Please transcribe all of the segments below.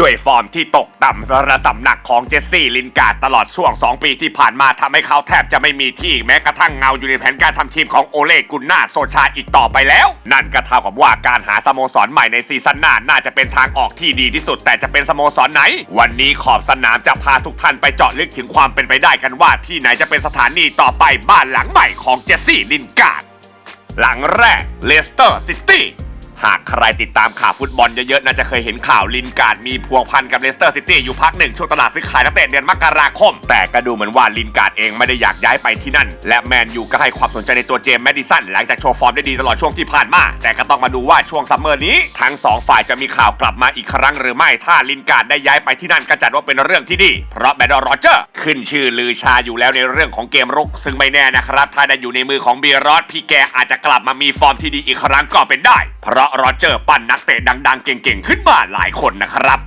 ด้วยฟอร์มที่ตกต่ำระสำหนักของเจสซี่ลินการ์ดตลอดช่วง 2 ปีที่ผ่านมาทำให้เขาแทบจะไม่มีที่แม้กระทั่งเงาอยู่ในแผนการทำทีมของโอเลกุนนาโซชาอีกต่อไปแล้ว นั่นก็เท่ากับว่าการหาสโมสรใหม่ในซีซั่นหน้าน่าจะเป็นทางออกที่ดีที่สุด แต่จะเป็นสโมสรไหน วันนี้ขอบสนามจะพาทุกท่านไปเจาะลึกถึงความเป็นไปได้กันว่า ที่ไหนจะเป็นสถานีต่อไปบ้านหลังใหม่ของเจสซี่ลินการ์ดหลังแรกเลสเตอร์ซิตี้ หากใครติดตามข่าวฟุตบอลเยอะๆ น่าจะเคยเห็นข่าวลินการ์ดมีพวงพันกับเลสเตอร์ซิตี้อยู่พักหนึ่งช่วงตลาดซื้อขายนักเตะเดือนมกราคม แต่ก็ดูเหมือนว่าลินการ์ดเองไม่ได้อยากย้ายไปที่นั่น และแมนยูก็ให้ความสนใจในตัวเจมส์แมดดิสันหลังจากโชว์ฟอร์มได้ดีตลอดช่วงที่ผ่านมา แต่ก็ต้องมาดูว่าช่วงซัมเมอร์นี้ ทั้งสองฝ่ายจะมีข่าวกลับมาอีกครั้งหรือไม่ถ้าลินการ์ดได้ย้ายไปที่นั่นก็จัดว่าเป็นเรื่องที่ดี เพราะแบดอร์โรเจอร์ขึ้นชื่อลือชาอยู่แล้วในเรื่องของเกมรุก ซึ่งไม่แน่นะครับถ้าได้อยู่ในมือของเบียร์รอดพี่แกอาจจะกลับมามีฟอร์มที่ดีอีกครั้งก็เป็นได้ เพราะโรเจอร์ปั้นนักเตะดังๆ เก่งๆ ขึ้นมาหลายคนนะครับ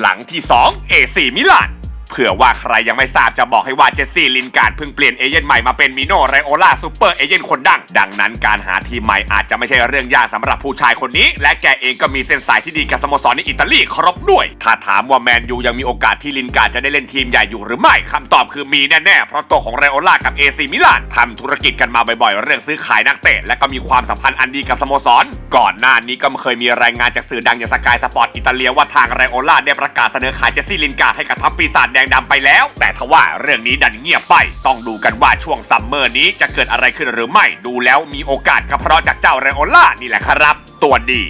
หลังที่ 2 AC มิลาน เผื่อว่าใครยังไม่ทราบจะบอกให้ว่าเจสซี่ลินการ์ดเพิ่งเปลี่ยนเอเย่นใหม่มาเป็นมิโนไรโอล่าซูเปอร์เอเย่นคนดัง ดังนั้นการหาทีมใหม่อาจจะไม่ใช่เรื่องยากสำหรับผู้ชายคนนี้ และแกเองก็มีเส้นสายที่ดีกับสโมสรในอิตาลีครบด้วย ถ้าถามว่าแมนยูยังมีโอกาสที่ลินการ์ดจะได้เล่นทีมใหญ่อยู่หรือไม่คำตอบคือมีแน่ๆเพราะตัวของไรโอล่ากับเอซีมิลานทำธุรกิจกันมาบ่อยๆ เรื่องซื้อขายนักเตะและก็มีความสัมพันธ์อันดีกับสโมสร ก่อนหน้านี้ก็เคยมีรายงานจากสื่อดังอย่างสกายสปอร์ตอิตาเลียว่าทางไรโอล่าได้ประกาศเสนอขายเจสซี่ลินการ์ดให้กับทัพปีศาจดงดำไปแล้ว แต่ทว่าเรื่องนี้ดันเงียบไป ต้องดูกันว่าช่วงซัมเมอร์นี้จะเกิดอะไรขึ้นหรือไม่ ดูแล้วมีโอกาสครับเพราะจากเจ้าเรโอล่านี่แหละครับ ตัวดี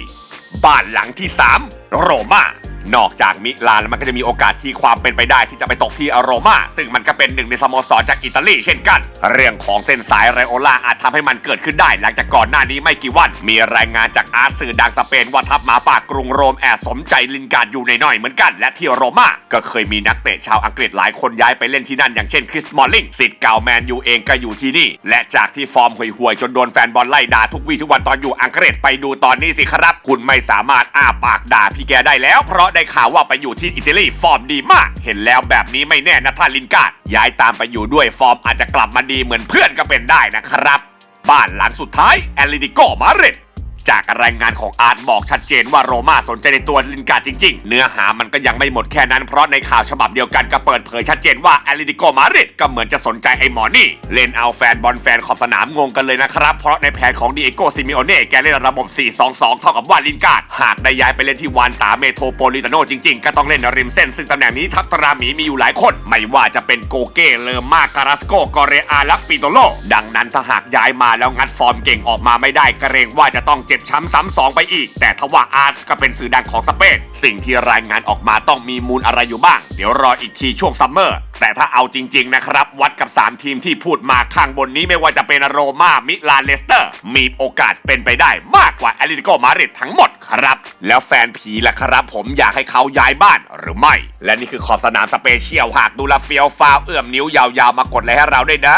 บ้านหลังที่ 3 โรม่า นอกจากมิลานแล้วมันก็จะมีโอกาสที่ความเป็นไปได้ที่จะไปตกที่อโรมาซึ่งมันก็เป็นหนึ่งในสโมสรจากอิตาลีเช่นกัน เรื่องของเส้นสายไรโอล่าอาจทำให้มันเกิดขึ้นได้ หลังจากก่อนหน้านี้ไม่กี่วัน มีรายงานจากอาร์สื่อดังสเปนว่าทัพหมาป่ากรุงโรมแอบสมใจลินการ์ดอยู่ในน่อยเหมือนกัน และที่โรมาก็เคยมีนักเตะชาวอังกฤษหลายคนย้ายไปเล่นที่นั่นอย่างเช่นคริสมอลลิงสิทธิ์เก่าแมนยูเองก็อยู่ที่นี่ และจากที่ฟอร์มห่วยๆจนโดนแฟนบอลไล่ด่าทุกวี่ทุกวันตอนอยู่อังกฤษไปดูตอนนี้สิครับ คุณไม่สามารถอ้าปากด่าพี่แกได้แล้วเพราะได้ข่าวว่าไปอยู่ที่อิตาลีฟอร์มดีมาก เห็นแล้วแบบนี้ไม่แน่นะท่านลินการ์ดย้ายตามไปอยู่ด้วยฟอร์มอาจจะกลับมาดีเหมือนเพื่อนก็เป็นได้นะครับ บ้านหลังสุดท้ายแอลลิติโกมาเรต จากรายงานของอาร์ตบอกชัดเจนว่าโรม่าสนใจในตัวลินการ์ดจริง ๆ เนื้อหามันก็ยังไม่หมดแค่นั้นเพราะในข่าวฉบับเดียวกันก็เปิดเผยชัดเจนว่าแอลลิดิโกมาริดก็เหมือนจะสนใจไอ้หมอนี่ เล่นเอาแฟนบอลแฟนขอบสนามงงกันเลยนะครับ เพราะในแผนของดีเอโกซิมิโอเน่แกเล่นระบบ 4-2-2 เท่ากับว่าลินการ์ดหากได้ย้ายไปเล่นที่วานตาเมโทโปลิตาโนจริงๆ ก็ต้องเล่นริมเส้นซึ่งตำแหน่งนี้ทัพตราหมีมีอยู่หลายคน ไม่ว่าจะเป็นโกเก้เลอมาการาสโกกอเรอาและปิโตโลดังนั้นถ้าหากย้ายมาแล้วงัดฟอร์มเก่งออกมาไม่ได้เกรงว่าจะต้องเจ็บช้ำซ้ำสองไปอีก แต่ทว่าอาร์สก็เป็นสื่อดังของสเปนสิ่งที่รายงานออกมาต้องมีมูลอะไรอยู่บ้าง เดี๋ยวรออีกทีช่วงซัมเมอร์แต่ถ้าเอาจริง ๆ นะครับ วัดกับ 3 ทีมที่พูดมาข้างบนนี้ไม่ว่าจะเป็นโรม่ามิลานเลสเตอร์ มีโอกาสเป็นไปได้มากกว่าแอตเลติโกมาดริดทั้งหมดครับ แล้วแฟนผีล่ะครับ ผมอยากให้เขาย้ายบ้านหรือไม่ และนี่คือขอบสนามสเปเชียลหากดูแลเฟียวฟาวเอื้อมนิ้วยาวๆมากดไลค์ให้เราได้นะ